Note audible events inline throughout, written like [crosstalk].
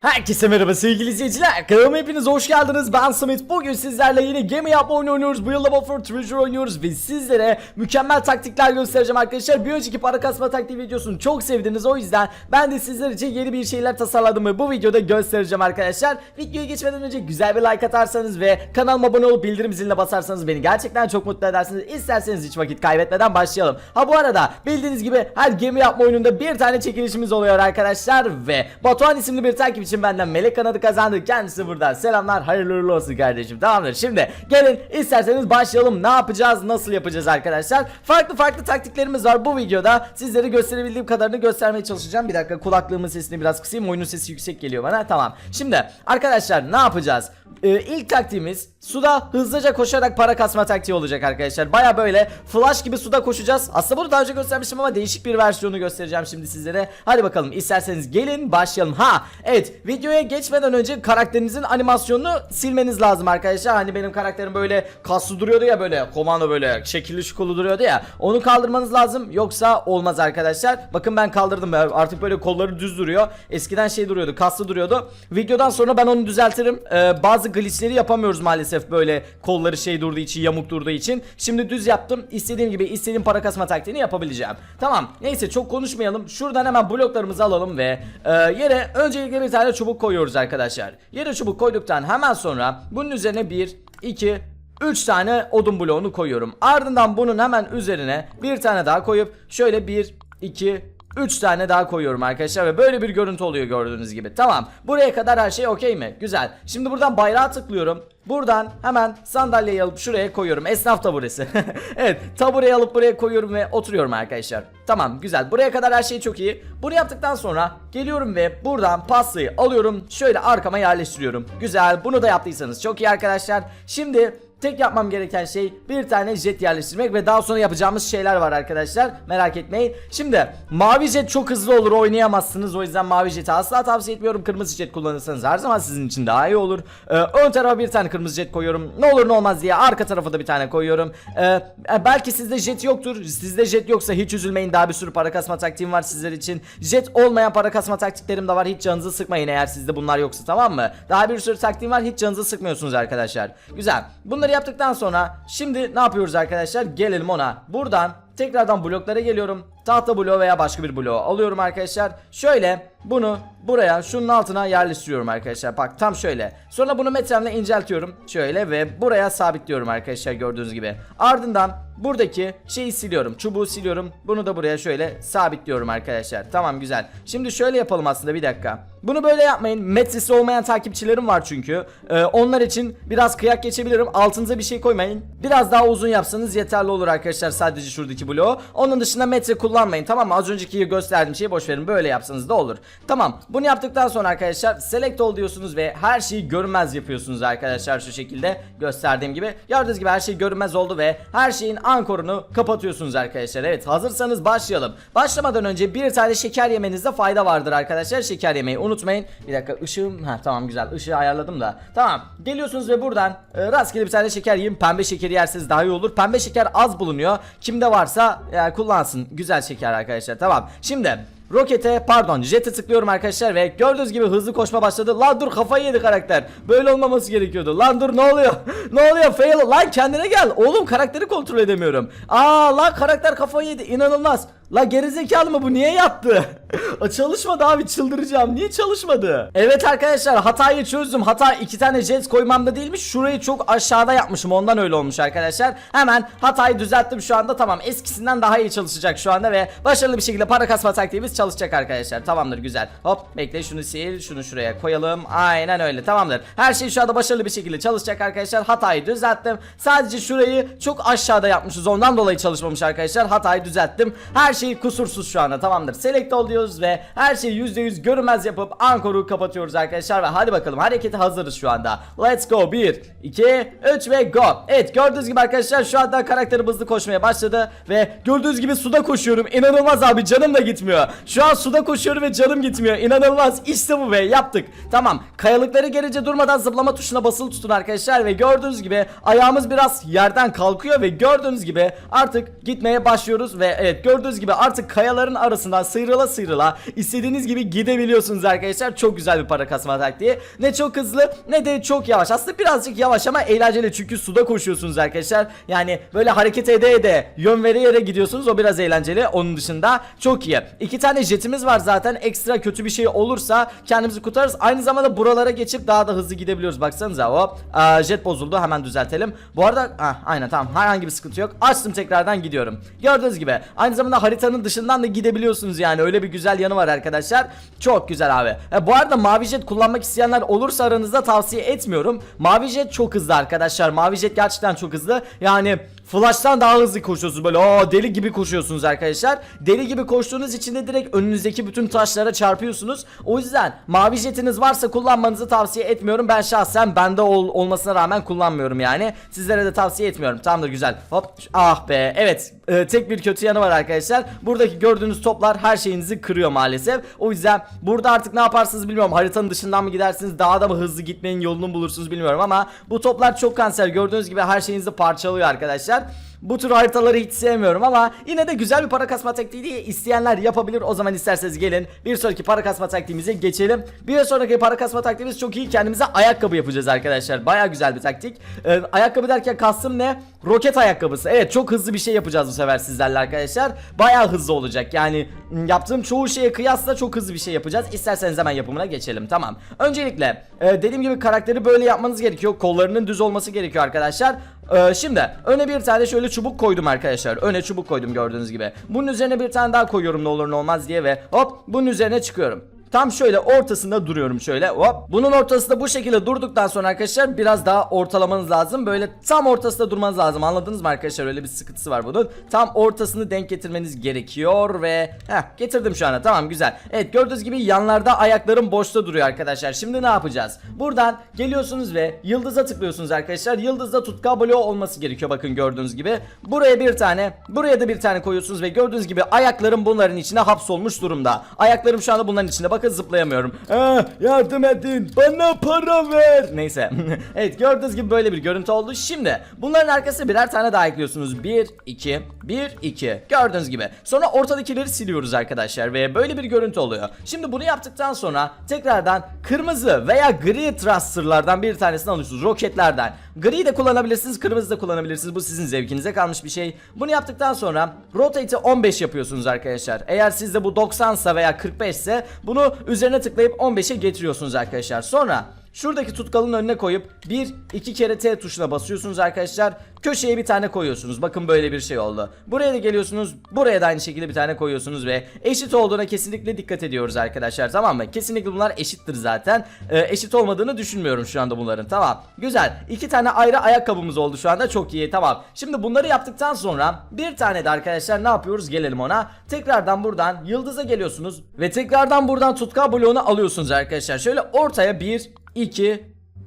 Herkese merhaba sevgili izleyiciler. Kanalıma hepiniz hoş geldiniz. Ben Samet. Bugün sizlerle yine gemi yapma oyunu oynuyoruz. Bu yılda Buffer Treasure oynuyoruz ve sizlere mükemmel taktikler göstereceğim arkadaşlar. Bir önceki para kasma taktiği videosunu çok sevdiniz. O yüzden ben de sizler için yeni bir şeyler tasarladım ve bu videoda göstereceğim arkadaşlar. Videoya geçmeden önce güzel bir like atarsanız ve kanalıma abone olup bildirim ziline basarsanız beni gerçekten çok mutlu edersiniz. İsterseniz hiç vakit kaybetmeden başlayalım. Ha bu arada bildiğiniz gibi her gemi yapma oyununda bir tane çekilişimiz oluyor arkadaşlar ve Batuhan isimli bir takipçim benden melek kanadı kazandı. Kendisi burada. Selamlar. Hayırlı uğurlu olsun kardeşim. Tamamdır. Şimdi gelin isterseniz başlayalım. Ne yapacağız? Nasıl yapacağız arkadaşlar? Farklı farklı taktiklerimiz var bu videoda. Sizlere gösterebildiğim kadarını göstermeye çalışacağım. Bir dakika kulaklığımın sesini biraz kısayım. Oyunun sesi yüksek geliyor bana. Tamam. Şimdi arkadaşlar ne yapacağız? Ee, ilk taktiğimiz suda hızlıca koşarak para kasma taktiği olacak arkadaşlar. Baya böyle flash gibi suda koşacağız. Aslında bunu daha önce göstermiştim ama değişik bir versiyonu göstereceğim şimdi sizlere. Hadi bakalım isterseniz gelin başlayalım. Ha evet videoya geçmeden önce karakterinizin animasyonunu silmeniz lazım arkadaşlar. Hani benim karakterim böyle kaslı duruyordu ya böyle komando böyle şekilli şukulu duruyordu ya. Onu kaldırmanız lazım yoksa olmaz arkadaşlar. Bakın ben kaldırdım artık böyle kolları düz duruyor. Eskiden şey duruyordu kaslı duruyordu. Videodan sonra ben onu düzeltirim. Ee, bazı glitchleri yapamıyoruz maalesef böyle kolları şey durduğu için yamuk durduğu için. Şimdi düz yaptım. İstediğim gibi istediğim para kasma taktiğini yapabileceğim. Tamam neyse çok konuşmayalım. Şuradan hemen bloklarımızı alalım ve e, yere öncelikle bir tane çubuk koyuyoruz arkadaşlar. Yere çubuk koyduktan hemen sonra bunun üzerine bir, iki, 3 tane odun bloğunu koyuyorum. Ardından bunun hemen üzerine bir tane daha koyup şöyle 1, 2, 3 tane daha koyuyorum arkadaşlar ve böyle bir görüntü oluyor gördüğünüz gibi. Tamam. Buraya kadar her şey okey mi? Güzel. Şimdi buradan bayrağa tıklıyorum. Buradan hemen sandalyeyi alıp şuraya koyuyorum. Esnaf taburesi. [laughs] evet, tabureyi alıp buraya koyuyorum ve oturuyorum arkadaşlar. Tamam, güzel. Buraya kadar her şey çok iyi. Bunu yaptıktan sonra geliyorum ve buradan pastayı alıyorum. Şöyle arkama yerleştiriyorum. Güzel. Bunu da yaptıysanız çok iyi arkadaşlar. Şimdi Tek yapmam gereken şey bir tane jet yerleştirmek ve daha sonra yapacağımız şeyler var arkadaşlar. Merak etmeyin. Şimdi mavi jet çok hızlı olur oynayamazsınız. O yüzden mavi jeti asla tavsiye etmiyorum. Kırmızı jet kullanırsanız her zaman sizin için daha iyi olur. Ee, ön tarafa bir tane kırmızı jet koyuyorum. Ne olur ne olmaz diye arka tarafa da bir tane koyuyorum. Ee, e, belki sizde jet yoktur. Sizde jet yoksa hiç üzülmeyin. Daha bir sürü para kasma taktiğim var sizler için. Jet olmayan para kasma taktiklerim de var. Hiç canınızı sıkmayın eğer sizde bunlar yoksa tamam mı? Daha bir sürü taktiğim var. Hiç canınızı sıkmıyorsunuz arkadaşlar. Güzel. Bunları yaptıktan sonra şimdi ne yapıyoruz arkadaşlar? Gelelim ona. Buradan tekrardan bloklara geliyorum. Tahta bloğu veya başka bir bloğu alıyorum arkadaşlar. Şöyle bunu buraya şunun altına yerleştiriyorum arkadaşlar. Bak tam şöyle. Sonra bunu metremle inceltiyorum. Şöyle ve buraya sabitliyorum arkadaşlar gördüğünüz gibi. Ardından buradaki şeyi siliyorum. Çubuğu siliyorum. Bunu da buraya şöyle sabitliyorum arkadaşlar. Tamam güzel. Şimdi şöyle yapalım aslında bir dakika. Bunu böyle yapmayın. Metresi olmayan takipçilerim var çünkü. Ee, onlar için biraz kıyak geçebilirim. Altınıza bir şey koymayın. Biraz daha uzun yapsanız yeterli olur arkadaşlar sadece şuradaki bloğu. Onun dışında metre kullanmayın tamam mı? Az önceki gösterdiğim şeyi boş verin. Böyle yapsanız da olur. Tamam. Bunu yaptıktan sonra arkadaşlar select all diyorsunuz ve her şeyi görünmez yapıyorsunuz arkadaşlar şu şekilde gösterdiğim gibi. Gördüğünüz gibi her şey görünmez oldu ve her şeyin ankorunu kapatıyorsunuz arkadaşlar. Evet hazırsanız başlayalım. Başlamadan önce bir tane şeker yemenizde fayda vardır arkadaşlar. Şeker yemeyi unutmayın. Bir dakika ışığım ha tamam güzel ışığı ayarladım da. Tamam geliyorsunuz ve buradan e, rastgele bir tane şeker yiyin. Pembe şekeri yerseniz daha iyi olur. Pembe şeker az bulunuyor. Kimde varsa yani kullansın. Güzel şeker arkadaşlar. Tamam. Şimdi Rokete pardon jet'e tıklıyorum arkadaşlar ve gördüğünüz gibi hızlı koşma başladı. Lan dur kafayı yedi karakter. Böyle olmaması gerekiyordu. Lan dur ne oluyor? [laughs] ne oluyor? Fail. Lan kendine gel. Oğlum karakteri kontrol edemiyorum. Aa lan karakter kafayı yedi. İnanılmaz. La gerizekalı mı bu niye yattı? [laughs] çalışmadı abi çıldıracağım. Niye çalışmadı? Evet arkadaşlar hatayı çözdüm. Hata iki tane jet koymamda değilmiş. Şurayı çok aşağıda yapmışım. Ondan öyle olmuş arkadaşlar. Hemen hatayı düzelttim şu anda. Tamam eskisinden daha iyi çalışacak şu anda ve başarılı bir şekilde para kasma taktiğimiz çalışacak arkadaşlar. Tamamdır güzel. Hop bekle şunu sil. Şunu şuraya koyalım. Aynen öyle tamamdır. Her şey şu anda başarılı bir şekilde çalışacak arkadaşlar. Hatayı düzelttim. Sadece şurayı çok aşağıda yapmışız. Ondan dolayı çalışmamış arkadaşlar. Hatayı düzelttim. Her şey kusursuz şu anda tamamdır. Select ol diyoruz ve her şeyi %100 görünmez yapıp ankoru kapatıyoruz arkadaşlar ve hadi bakalım harekete hazırız şu anda. Let's go 1 2 3 ve go. Evet gördüğünüz gibi arkadaşlar şu anda karakterim hızlı koşmaya başladı ve gördüğünüz gibi suda koşuyorum. İnanılmaz abi canım da gitmiyor. Şu an suda koşuyorum ve canım gitmiyor. İnanılmaz. İşte bu be yaptık. Tamam. Kayalıkları gelince durmadan zıplama tuşuna basılı tutun arkadaşlar ve gördüğünüz gibi ayağımız biraz yerden kalkıyor ve gördüğünüz gibi artık gitmeye başlıyoruz ve evet gördüğünüz gibi gibi artık kayaların arasından sıyrıla sıyrıla istediğiniz gibi gidebiliyorsunuz arkadaşlar. Çok güzel bir para kasma taktiği. Ne çok hızlı ne de çok yavaş. Aslında birazcık yavaş ama eğlenceli çünkü suda koşuyorsunuz arkadaşlar. Yani böyle hareket ede ede yön vere yere gidiyorsunuz. O biraz eğlenceli. Onun dışında çok iyi. İki tane jetimiz var zaten. Ekstra kötü bir şey olursa kendimizi kurtarırız. Aynı zamanda buralara geçip daha da hızlı gidebiliyoruz. Baksanıza hop. Aa, jet bozuldu. Hemen düzeltelim. Bu arada ah, aynen tamam. Herhangi bir sıkıntı yok. Açtım tekrardan gidiyorum. Gördüğünüz gibi. Aynı zamanda haritanın dışından da gidebiliyorsunuz yani. Öyle bir güzel yanı var arkadaşlar. Çok güzel abi. E, bu arada mavi jet kullanmak isteyenler olursa aranızda tavsiye etmiyorum. Mavi jet çok hızlı arkadaşlar. Mavi jet gerçekten çok hızlı. Yani Flash'tan daha hızlı koşuyorsunuz böyle aa deli gibi koşuyorsunuz arkadaşlar. Deli gibi koştuğunuz için de direkt önünüzdeki bütün taşlara çarpıyorsunuz. O yüzden mavi jetiniz varsa kullanmanızı tavsiye etmiyorum. Ben şahsen bende ol, olmasına rağmen kullanmıyorum yani. Sizlere de tavsiye etmiyorum. Tamamdır güzel. Hop ah be. Evet e, tek bir kötü yanı var arkadaşlar. Buradaki gördüğünüz toplar her şeyinizi kırıyor maalesef. O yüzden burada artık ne yaparsınız bilmiyorum. Haritanın dışından mı gidersiniz daha da mı hızlı gitmenin yolunu bulursunuz bilmiyorum ama bu toplar çok kanser. Gördüğünüz gibi her şeyinizi parçalıyor arkadaşlar. lugar. Bu tür haritaları hiç sevmiyorum ama yine de güzel bir para kasma taktiği diye isteyenler yapabilir. O zaman isterseniz gelin bir sonraki para kasma taktiğimize geçelim. Bir sonraki para kasma taktiğimiz çok iyi. Kendimize ayakkabı yapacağız arkadaşlar. Baya güzel bir taktik. Ee, ayakkabı derken kastım ne? Roket ayakkabısı. Evet çok hızlı bir şey yapacağız bu sefer sizlerle arkadaşlar. Baya hızlı olacak. Yani m, yaptığım çoğu şeye kıyasla çok hızlı bir şey yapacağız. İsterseniz hemen yapımına geçelim. Tamam. Öncelikle e, dediğim gibi karakteri böyle yapmanız gerekiyor. Kollarının düz olması gerekiyor arkadaşlar. Ee, şimdi öne bir tane şöyle çubuk koydum arkadaşlar. Öne çubuk koydum gördüğünüz gibi. Bunun üzerine bir tane daha koyuyorum ne olur ne olmaz diye ve hop bunun üzerine çıkıyorum. Tam şöyle ortasında duruyorum şöyle hop. Bunun ortasında bu şekilde durduktan sonra arkadaşlar biraz daha ortalamanız lazım. Böyle tam ortasında durmanız lazım. Anladınız mı arkadaşlar? Öyle bir sıkıntısı var bunun. Tam ortasını denk getirmeniz gerekiyor ve heh getirdim şu anda. Tamam güzel. Evet gördüğünüz gibi yanlarda ayaklarım boşta duruyor arkadaşlar. Şimdi ne yapacağız? Buradan geliyorsunuz ve yıldıza tıklıyorsunuz arkadaşlar. Yıldızda tutkal bloğu olması gerekiyor bakın gördüğünüz gibi. Buraya bir tane, buraya da bir tane koyuyorsunuz ve gördüğünüz gibi ayaklarım bunların içine hapsolmuş durumda. Ayaklarım şu anda bunların içinde. Bakın zıplayamıyorum. Ah, yardım edin. Bana para ver. Neyse. [laughs] evet gördüğünüz gibi böyle bir görüntü oldu. Şimdi bunların arkasına birer tane daha ekliyorsunuz. 1 2 1 2. Gördüğünüz gibi. Sonra ortadakileri siliyoruz arkadaşlar ve böyle bir görüntü oluyor. Şimdi bunu yaptıktan sonra tekrardan kırmızı veya gri thrusterlardan bir tanesini alıyorsunuz. Roketlerden. Gri de kullanabilirsiniz, kırmızı da kullanabilirsiniz. Bu sizin zevkinize kalmış bir şey. Bunu yaptıktan sonra rotate'i 15 yapıyorsunuz arkadaşlar. Eğer sizde bu 90 ise veya 45 ise bunu üzerine tıklayıp 15'e getiriyorsunuz arkadaşlar. Sonra Şuradaki tutkalın önüne koyup bir iki kere T tuşuna basıyorsunuz arkadaşlar. Köşeye bir tane koyuyorsunuz. Bakın böyle bir şey oldu. Buraya da geliyorsunuz. Buraya da aynı şekilde bir tane koyuyorsunuz ve eşit olduğuna kesinlikle dikkat ediyoruz arkadaşlar. Tamam mı? Kesinlikle bunlar eşittir zaten. Ee, eşit olmadığını düşünmüyorum şu anda bunların. Tamam. Güzel. İki tane ayrı ayakkabımız oldu şu anda. Çok iyi. Tamam. Şimdi bunları yaptıktan sonra bir tane de arkadaşlar ne yapıyoruz? Gelelim ona. Tekrardan buradan yıldıza geliyorsunuz ve tekrardan buradan tutkal bloğunu alıyorsunuz arkadaşlar. Şöyle ortaya bir 2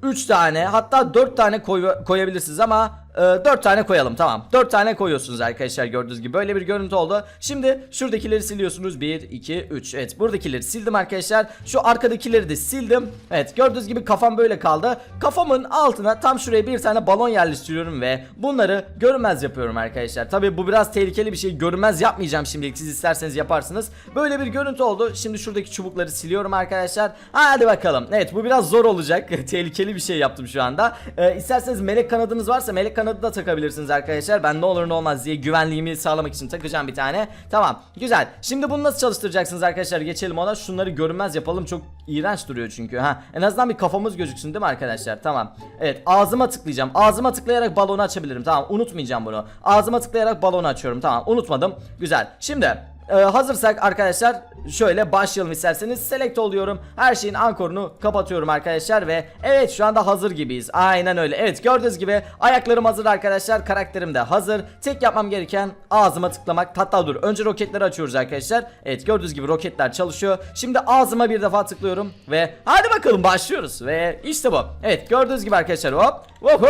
3 tane hatta 4 tane koy koyabilirsiniz ama e, 4 tane koyalım tamam. 4 tane koyuyorsunuz arkadaşlar gördüğünüz gibi. Böyle bir görüntü oldu. Şimdi şuradakileri siliyorsunuz. 1 2 3 Evet buradakileri sildim arkadaşlar. Şu arkadakileri de sildim. Evet gördüğünüz gibi kafam böyle kaldı. Kafamın altına tam şuraya bir tane balon yerleştiriyorum ve bunları görünmez yapıyorum arkadaşlar. Tabi bu biraz tehlikeli bir şey. Görünmez yapmayacağım şimdilik. Siz isterseniz yaparsınız. Böyle bir görüntü oldu. Şimdi şuradaki çubukları siliyorum arkadaşlar. Hadi bakalım. Evet bu biraz zor olacak. [laughs] Tehlikeli bir şey yaptım şu anda. Ee, İsterseniz melek kanadınız varsa melek kanadı da takabilirsiniz arkadaşlar. Ben ne olur ne olmaz diye güvenliğimi sağlamak için takacağım bir tane. Tamam güzel. Şimdi bunu nasıl çalıştıracaksınız arkadaşlar? Geçelim ona. Şunları görünmez yapalım. Çok iğrenç duruyor çünkü ha. En azından bir kafamız gözüksün değil mi arkadaşlar? Tamam. Evet ağzıma tıklayacağım. Ağzıma tıklayarak balonu açabilirim. Tamam unutmayacağım bunu. Ağzıma tıklayarak balonu açıyorum. Tamam unutmadım. Güzel. Şimdi ee, hazırsak arkadaşlar şöyle başlayalım isterseniz. Select oluyorum her şeyin ankorunu kapatıyorum arkadaşlar ve evet şu anda hazır gibiyiz. Aynen öyle. Evet gördüğünüz gibi ayaklarım hazır arkadaşlar. Karakterim de hazır. Tek yapmam gereken ağzıma tıklamak. Hatta dur önce roketleri açıyoruz arkadaşlar. Evet gördüğünüz gibi roketler çalışıyor. Şimdi ağzıma bir defa tıklıyorum ve hadi bakalım başlıyoruz ve işte bu. Evet gördüğünüz gibi arkadaşlar hop. Hop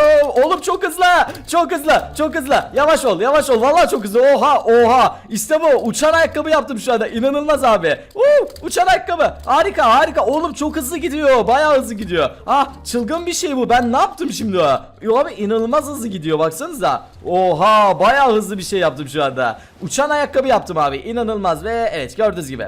oğlum çok hızlı çok hızlı çok hızlı. Yavaş ol yavaş ol. Vallahi çok hızlı. Oha oha. İşte bu uçan ayakkabı yaptım şu anda. İnanılmaz abi. Uuu uçan ayakkabı. Harika harika. Oğlum çok hızlı gidiyor. Bayağı hızlı gidiyor. Ah çılgın bir şey bu. Ben ne yaptım şimdi o? Yo abi inanılmaz hızlı gidiyor baksanıza. Oha bayağı hızlı bir şey yaptım şu anda. Uçan ayakkabı yaptım abi. İnanılmaz ve evet gördüğünüz gibi.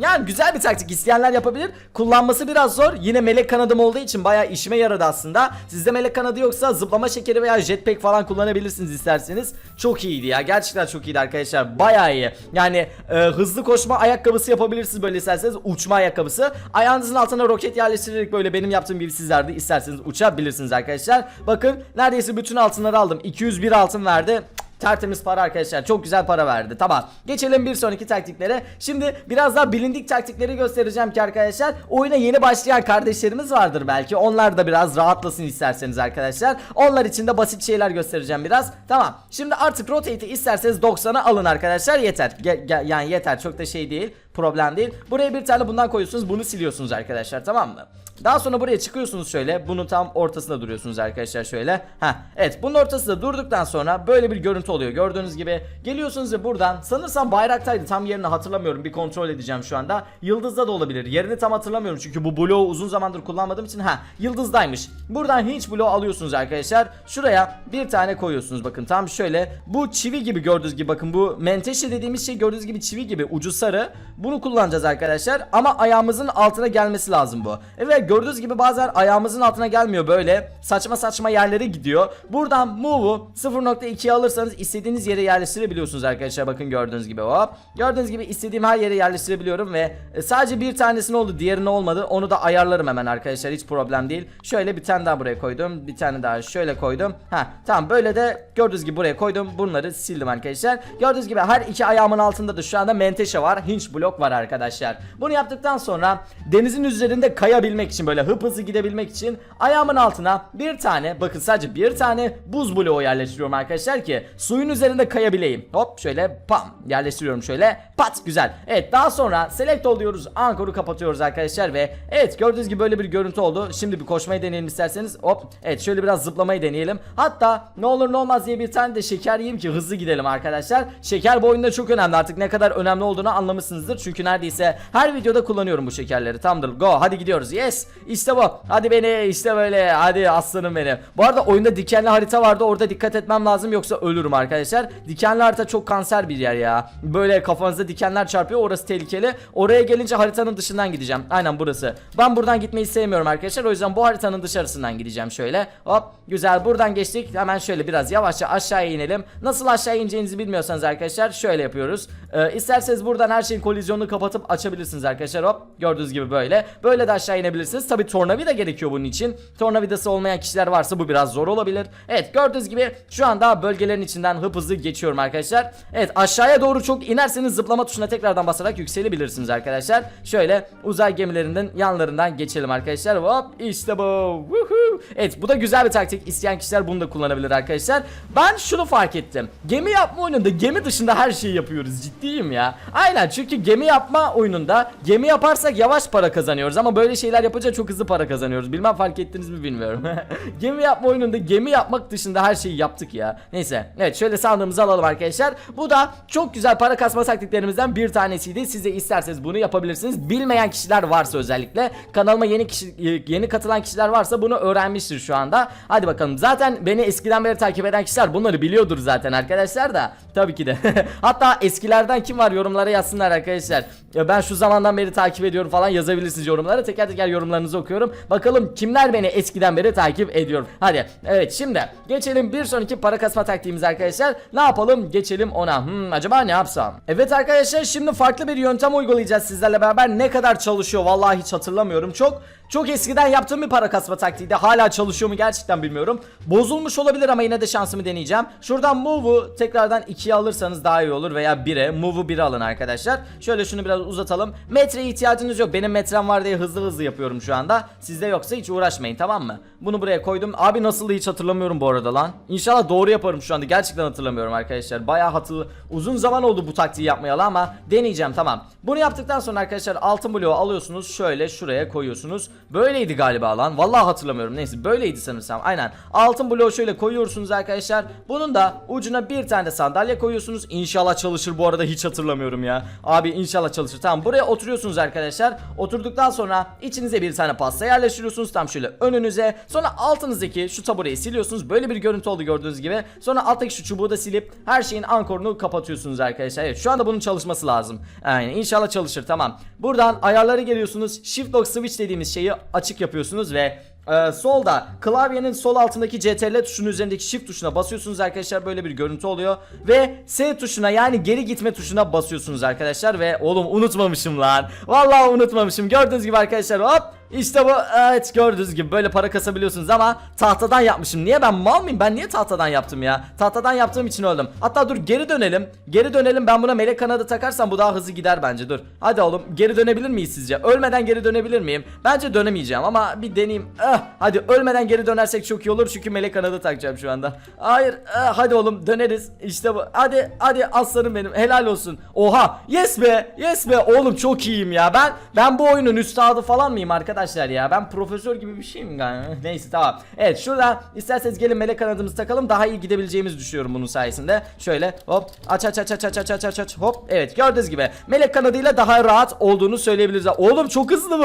Yani güzel bir taktik isteyenler yapabilir. Kullanması biraz zor. Yine melek kanadım olduğu için bayağı işime yaradı aslında. Sizde melek kanadı yoksa zıplama şekeri veya jetpack falan kullanabilirsiniz isterseniz. Çok iyiydi ya. Gerçekten çok iyiydi arkadaşlar. Bayağı iyi. Yani e, hızlı koşma ayakkabısı yapabilirsiniz böyle isterseniz. Uçma ayakkabısı. Ayağınızın altına roket yerleştirerek böyle benim yaptığım gibi sizler de isterseniz uçabilirsiniz arkadaşlar. Bakın neredeyse bütün altınları aldım. 201 altın verdi. Tertemiz para arkadaşlar. Çok güzel para verdi. Tamam. Geçelim bir sonraki taktiklere. Şimdi biraz daha bilindik taktikleri göstereceğim ki arkadaşlar. Oyuna yeni başlayan kardeşlerimiz vardır belki. Onlar da biraz rahatlasın isterseniz arkadaşlar. Onlar için de basit şeyler göstereceğim biraz. Tamam. Şimdi artık rotate'i isterseniz 90'a alın arkadaşlar. Yeter. Ge- yani yeter. Çok da şey değil. Problem değil. Buraya bir tane bundan koyuyorsunuz. Bunu siliyorsunuz arkadaşlar. Tamam mı? Daha sonra buraya çıkıyorsunuz şöyle. Bunun tam ortasında duruyorsunuz arkadaşlar şöyle. Ha, evet bunun ortasında durduktan sonra böyle bir görüntü oluyor. Gördüğünüz gibi geliyorsunuz ve buradan sanırsam bayraktaydı. Tam yerini hatırlamıyorum. Bir kontrol edeceğim şu anda. Yıldızda da olabilir. Yerini tam hatırlamıyorum çünkü bu bloğu uzun zamandır kullanmadığım için ha yıldızdaymış. Buradan hiç bloğu alıyorsunuz arkadaşlar. Şuraya bir tane koyuyorsunuz bakın tam şöyle. Bu çivi gibi gördüğünüz gibi bakın bu menteşe dediğimiz şey gördüğünüz gibi çivi gibi ucu sarı. Bunu kullanacağız arkadaşlar ama ayağımızın altına gelmesi lazım bu. Evet gördüğünüz gibi bazen ayağımızın altına gelmiyor böyle saçma saçma yerlere gidiyor. Buradan move'u 0.2'ye alırsanız istediğiniz yere yerleştirebiliyorsunuz arkadaşlar bakın gördüğünüz gibi hop. Gördüğünüz gibi istediğim her yere yerleştirebiliyorum ve e, sadece bir tanesini oldu diğerini olmadı. Onu da ayarlarım hemen arkadaşlar hiç problem değil. Şöyle bir tane daha buraya koydum. Bir tane daha şöyle koydum. Ha tamam böyle de gördüğünüz gibi buraya koydum. Bunları sildim arkadaşlar. Gördüğünüz gibi her iki ayağımın altında da şu anda menteşe var. Hinge blok var arkadaşlar. Bunu yaptıktan sonra denizin üzerinde kayabilmek için böyle hıp hızlı gidebilmek için ayağımın altına bir tane bakın sadece bir tane buz bloğu yerleştiriyorum arkadaşlar ki suyun üzerinde kayabileyim. Hop şöyle pam yerleştiriyorum şöyle pat güzel. Evet daha sonra select ol diyoruz. Ankor'u kapatıyoruz arkadaşlar ve evet gördüğünüz gibi böyle bir görüntü oldu. Şimdi bir koşmayı deneyelim isterseniz. Hop evet şöyle biraz zıplamayı deneyelim. Hatta ne olur ne olmaz diye bir tane de şeker yiyeyim ki hızlı gidelim arkadaşlar. Şeker bu oyunda çok önemli artık ne kadar önemli olduğunu anlamışsınızdır. Çünkü neredeyse her videoda kullanıyorum bu şekerleri. Tamamdır go hadi gidiyoruz yes işte bu. Hadi beni işte böyle hadi aslanım benim. Bu arada oyunda dikenli harita vardı orada dikkat etmem lazım yoksa ölürüm arkadaşlar. Dikenli harita çok kanser bir yer ya. Böyle kafanızda dikenler çarpıyor orası tehlikeli. Oraya gelince haritanın dışından gideceğim. Aynen burası. Ben buradan gitmeyi sevmiyorum arkadaşlar. O yüzden bu haritanın dışarısından gideceğim şöyle. Hop güzel buradan geçtik. Hemen şöyle biraz yavaşça aşağıya inelim. Nasıl aşağı ineceğinizi bilmiyorsanız arkadaşlar şöyle yapıyoruz. Ee, isterseniz buradan her şeyin kolizyonunu kapatıp açabilirsiniz arkadaşlar. Hop gördüğünüz gibi böyle. Böyle de aşağı inebilirsiniz. Tabi tornavida gerekiyor bunun için. Tornavidası olmayan kişiler varsa bu biraz zor olabilir. Evet gördüğünüz gibi şu anda bölgelerin içinden hıp hızlı geçiyorum arkadaşlar. Evet aşağıya doğru çok inerseniz zıplama tuşuna tekrardan basarak yükselebilirsiniz arkadaşlar. Şöyle uzay gemilerinden yanlarından geçelim arkadaşlar. Hop işte bu. Woohoo. Evet bu da güzel bir taktik. İsteyen kişiler bunu da kullanabilir arkadaşlar. Ben şunu fark ettim. Gemi yapma oyununda gemi dışında her şeyi yapıyoruz. Ciddiyim ya. Aynen çünkü gemi yapma oyununda gemi yaparsak yavaş para kazanıyoruz ama böyle şeyler yapınca çok hızlı para kazanıyoruz. Bilmem fark ettiniz mi bilmiyorum. [laughs] gemi yapma oyununda gemi yapmak dışında her şeyi yaptık ya. Neyse. Evet şöyle sandığımızı alalım arkadaşlar. Bu da çok güzel para kasma taktiklerimizden bir tanesiydi. Siz de isterseniz bunu yapabilirsiniz. Bilmeyen kişiler varsa özellikle kanalıma yeni kişi yeni katılan kişiler varsa bunu öğrenmiştir şu anda. Hadi bakalım. Zaten beni eskiden beri takip eden kişiler bunları biliyordur zaten arkadaşlar da. Tabii ki de. [laughs] Hatta eskilerden kim var yorumlara yazsınlar arkadaşlar. Ya ben şu zamandan beri takip ediyorum falan yazabilirsiniz yorumlara. Teker teker yorumlarınızı okuyorum. Bakalım kimler beni eskiden beri takip ediyor. Hadi. Evet şimdi geçelim bir sonraki para kasma taktiğimiz arkadaşlar. Ne yapalım? Geçelim ona. Hmm, acaba ne yapsam? Evet arkadaşlar şimdi farklı bir yöntem uygulayacağız sizlerle beraber. Ne kadar çalışıyor vallahi hiç hatırlamıyorum. Çok çok eskiden yaptığım bir para kasma taktiğiydi. Hala çalışıyor mu gerçekten bilmiyorum. Bozulmuş olabilir ama yine de şansımı deneyeceğim. Şuradan move'u tekrardan 2'ye alırsanız daha iyi olur veya 1'e. Move'u 1'e alın arkadaşlar. Şöyle şunu biraz uzatalım. Metreye ihtiyacınız yok. Benim metrem var diye hızlı hızlı yapıyorum şu anda. Sizde yoksa hiç uğraşmayın tamam mı? Bunu buraya koydum. Abi nasıldı hiç hatırlamıyorum bu arada lan. İnşallah doğru yaparım şu anda. Gerçekten hatırlamıyorum arkadaşlar. Bayağı hatırlı. Uzun zaman oldu bu taktiği yapmayalı ama deneyeceğim tamam. Bunu yaptıktan sonra arkadaşlar altın bloğu alıyorsunuz. Şöyle şuraya koyuyorsunuz. Böyleydi galiba lan. Vallahi hatırlamıyorum. Neyse böyleydi sanırsam. Aynen. Altın bloğu şöyle koyuyorsunuz arkadaşlar. Bunun da ucuna bir tane de sandalye koyuyorsunuz. İnşallah çalışır bu arada hiç hatırlamıyorum ya. Abi inşallah çalışır. Tamam buraya oturuyorsunuz arkadaşlar. Oturduktan sonra içinize bir tane pasta yerleştiriyorsunuz. Tam şöyle önünüze. Sonra altınızdaki şu tabureyi siliyorsunuz. Böyle bir görüntü oldu gördüğünüz gibi. Sonra alttaki şu çubuğu da silip her şeyin ankorunu kapatıyorsunuz arkadaşlar. Evet şu anda bunun çalışması lazım. Aynen inşallah çalışır tamam. Buradan ayarlara geliyorsunuz. Shift lock switch dediğimiz şeyi açık yapıyorsunuz ve ee, solda klavyenin sol altındaki CTRL tuşunun üzerindeki shift tuşuna basıyorsunuz arkadaşlar. Böyle bir görüntü oluyor. Ve S tuşuna yani geri gitme tuşuna basıyorsunuz arkadaşlar. Ve oğlum unutmamışım lan. Vallahi unutmamışım. Gördüğünüz gibi arkadaşlar hop işte bu evet gördüğünüz gibi böyle para kasabiliyorsunuz ama tahtadan yapmışım. Niye ben mal mıyım? Ben niye tahtadan yaptım ya? Tahtadan yaptığım için öldüm. Hatta dur geri dönelim. Geri dönelim. Ben buna melek kanadı takarsam bu daha hızlı gider bence. Dur. Hadi oğlum geri dönebilir miyiz sizce? Ölmeden geri dönebilir miyim? Bence dönemeyeceğim ama bir deneyeyim. Ah, hadi ölmeden geri dönersek çok iyi olur çünkü melek kanadı takacağım şu anda. Hayır. ah, hadi oğlum döneriz. İşte bu. Hadi hadi aslanım benim. Helal olsun. Oha. Yes be. Yes be. Oğlum çok iyiyim ya. Ben ben bu oyunun üstadı falan mıyım arkadaşlar ya? Ben profesör gibi bir şeyim galiba. [laughs] Neyse tamam. Evet şurada isterseniz gelin melek kanadımızı takalım. Daha iyi gidebileceğimizi düşünüyorum bunun sayesinde. Şöyle hop aç aç aç aç aç aç aç aç hop. Evet gördüğünüz gibi melek kanadıyla daha rahat olduğunu söyleyebiliriz. Oğlum çok hızlı bu.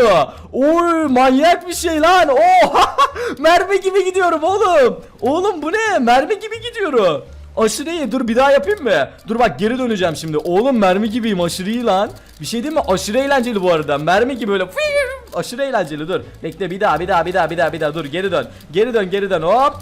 Oy manyak bir şey lan. Oha [laughs] mermi gibi gidiyorum oğlum. Oğlum bu ne? Mermi gibi gidiyorum. Aşırı iyi. Dur bir daha yapayım mı? Dur bak geri döneceğim şimdi. Oğlum mermi gibiyim aşırı iyi lan. Bir şey değil mi? Aşırı eğlenceli bu arada. Mermi gibi böyle aşırı eğlenceli dur. Bekle bir daha bir daha bir daha bir daha bir daha dur geri dön. Geri dön geri dön hop.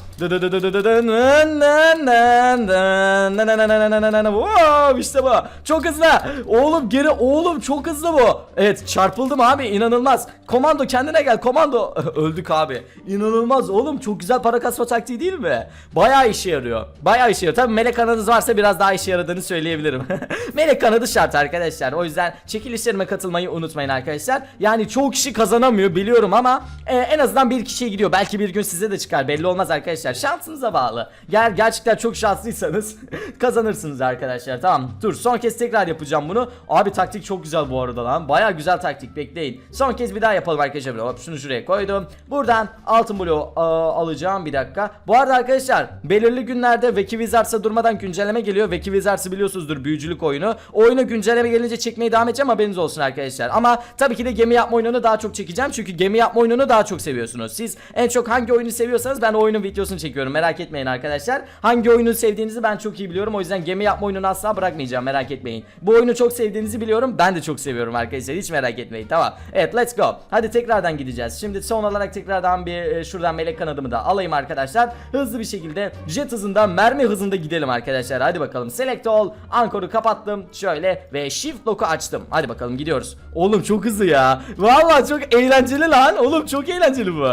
Wow, işte bu. Çok hızlı. Oğlum geri oğlum çok hızlı bu. Evet çarpıldım abi inanılmaz. Komando kendine gel komando. Öldük abi. İnanılmaz oğlum çok güzel para kasma taktiği değil mi? Bayağı işe yarıyor. Bayağı işe yarıyor. Tabii melek kanadınız varsa biraz daha işe yaradığını söyleyebilirim. [laughs] melek kanadı şart arkadaşlar. O yüzden çekilişlerime katılmayı unutmayın arkadaşlar. Yani çoğu kişi kazanamıyor biliyorum ama e, en azından bir kişiye gidiyor. Belki bir gün size de çıkar. Belli olmaz arkadaşlar. Şansınıza bağlı. Ger gerçekten çok şanslıysanız [laughs] kazanırsınız arkadaşlar. Tamam. Dur son kez tekrar yapacağım bunu. Abi taktik çok güzel bu arada lan. Baya güzel taktik. Bekleyin. Son kez bir daha yapalım arkadaşlar. Hop şunu şuraya koydum. Buradan altın bloğu aa, alacağım bir dakika. Bu arada arkadaşlar belirli günlerde Veki Wizards'a durmadan güncelleme geliyor. Veki Wizards'ı biliyorsunuzdur büyücülük oyunu. O oyuna güncelleme gelince çekmeye devam edeceğim haberiniz olsun arkadaşlar. Ama tabii ki de gemi yapma oyununu daha çok çekeceğim. Çünkü gemi yapma oyununu daha çok seviyorsunuz. Siz en çok hangi oyunu seviyorsanız ben o oyunun videosunu çekiyorum. Merak etmeyin arkadaşlar. Hangi oyunu sevdiğinizi ben çok iyi biliyorum. O yüzden gemi yapma oyununu asla bırakmayacağım. Merak etmeyin. Bu oyunu çok sevdiğinizi biliyorum. Ben de çok seviyorum arkadaşlar. Hiç merak etmeyin. Tamam. Evet let's go. Hadi tekrardan gideceğiz. Şimdi son olarak tekrardan bir e, şuradan melek kanadımı da alayım arkadaşlar. Hızlı bir şekilde jet hızında mermi hızında gidelim arkadaşlar. Hadi bakalım. Select all. Ankor'u kapattım. Şöyle ve shift lock'u açtım. Hadi bakalım gidiyoruz. Oğlum çok hızlı ya. Valla çok eğlenceli lan. Oğlum çok eğlenceli bu.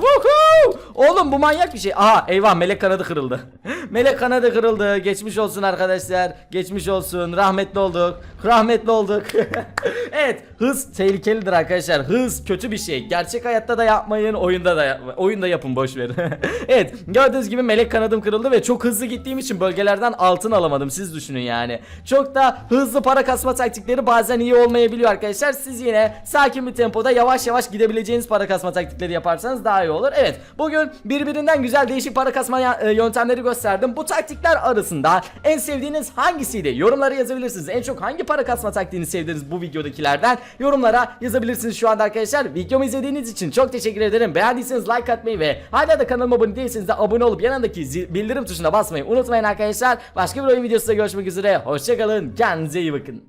Hop. Oğlum bu manyak bir şey. Aha eyvah melek kanadı kırıldı. melek kanadı kırıldı. Geçmiş olsun arkadaşlar. Geçmiş olsun. Rahmetli olduk. Rahmetli olduk. evet hız tehlikelidir arkadaşlar. Hız kötü bir şey. Gerçek hayatta da yapmayın. Oyunda da yapmayın. Oyunda yapmayın yapın boş verin. [laughs] evet gördüğünüz gibi melek kanadım kırıldı ve çok hızlı gittiğim için bölgelerden altın alamadım. Siz düşünün yani. Çok da hızlı para kasma taktikleri bazen iyi olmayabiliyor arkadaşlar. Siz yine sakin bir tempoda yavaş yavaş gidebileceğiniz para kasma taktikleri yaparsanız daha iyi olur. Evet bugün birbirinden güzel değişik para kasma e, yöntemleri gösterdim. Bu taktikler arasında en sevdiğiniz hangisiydi? Yorumlara yazabilirsiniz. En çok hangi para kasma taktiğini sevdiniz bu videodakilerden? Yorumlara yazabilirsiniz şu anda arkadaşlar. Videomu izlediğiniz için çok teşekkür ederim. Beğendiyseniz like atmayı ve hala da kanalıma abone değilseniz de abone olup yanındaki bildirim tuşuna basmayı unutmayın arkadaşlar. Başka bir oyun videosunda görüşmek üzere. Hoşçakalın. Kendinize iyi bakın.